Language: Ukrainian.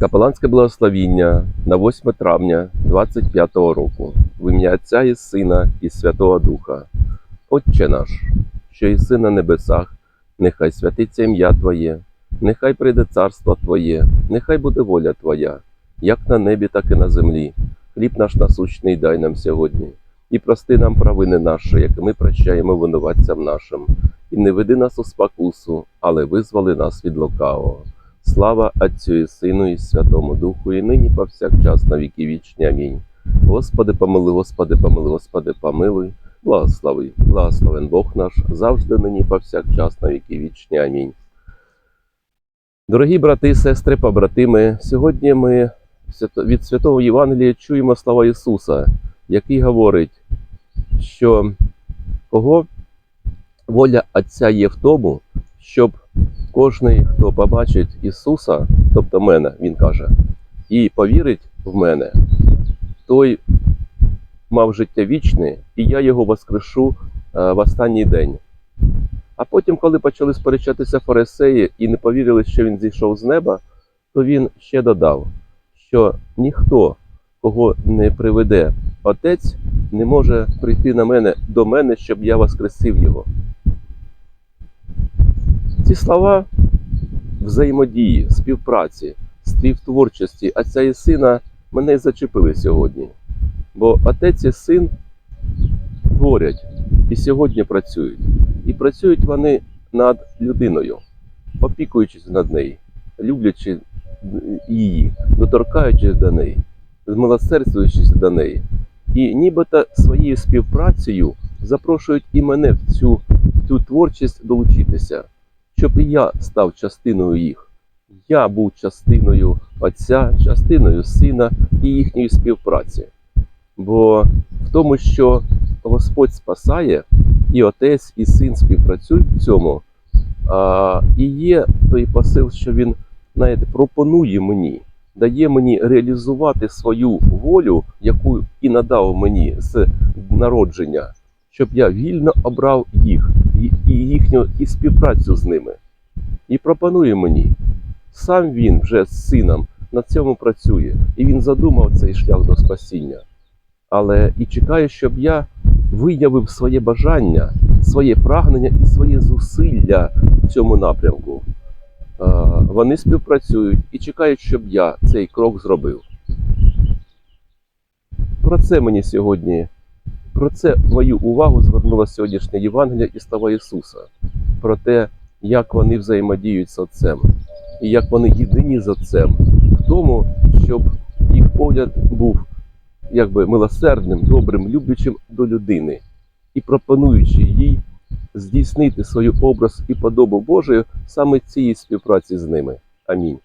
Капеланське благословіння на 8 травня 25 року в ім'я Отця і Сина і Святого Духа. Отче наш, що єси на небесах, нехай святиться ім'я Твоє, нехай прийде царство Твоє, нехай буде воля Твоя, як на небі, так і на землі. Хліб наш насущний дай нам сьогодні, і прости нам провини наші, як ми прощаємо винуватцям нашим, і не веди нас у спокусу, але визволи нас від лукавого. Слава Отцю і Сину і Святому Духу, і нині повсякчас на віки вічні. Амінь. Господи, помилуй, Господи, помилуй, Господи, помилуй, благослови, благословен Бог наш, завжди нині повсякчас на віки вічні. Амінь. Дорогі брати сестри, побратими, сьогодні ми від Святого Євангелія чуємо слова Ісуса, який говорить, що кого воля Отця є в тому, щоб кожний, хто побачить Ісуса, тобто мене, Він каже, і повірить в мене, той мав життя вічне, і я його воскрешу е, в останній день. А потім, коли почали сперечатися фарисеї і не повірили, що він зійшов з неба, то він ще додав, що ніхто, кого не приведе Отець, не може прийти на мене до мене, щоб я воскресив його. Ці слова взаємодії, співпраці, співтворчості Отця і Сина мене зачепили сьогодні. Бо Отець і Син творять і сьогодні працюють. І працюють вони над людиною, опікуючись над нею, люблячи її, доторкаючись до неї, змилосердствуючись до неї. І нібито своєю співпрацею запрошують і мене в цю, в цю творчість долучитися, щоб і я став частиною їх. Я був частиною Отця, частиною Сина і їхньої співпраці. Бо в тому, що Господь спасає, і Отець, і Син співпрацюють в цьому, а, і є той посил, що Він знаєте, пропонує мені, дає мені реалізувати свою волю, яку і надав мені з народження, щоб я вільно обрав їх і, їхню і співпрацю з ними. І пропонує мені. Сам він вже з сином над цьому працює, і він задумав цей шлях до спасіння. Але і чекає, щоб я виявив своє бажання, своє прагнення і своє зусилля в цьому напрямку. Вони співпрацюють і чекають, щоб я цей крок зробив. Про це мені сьогодні, про це мою увагу звернула сьогоднішнє Євангелія і слова Ісуса, про те, як вони взаємодіють з Отцем, і як вони єдині з Отцем в тому, щоб їх погляд був якби милосердним, добрим, люблячим до людини і пропонуючи їй здійснити свою образ і подобу Божою саме цієї співпраці з ними. Амінь.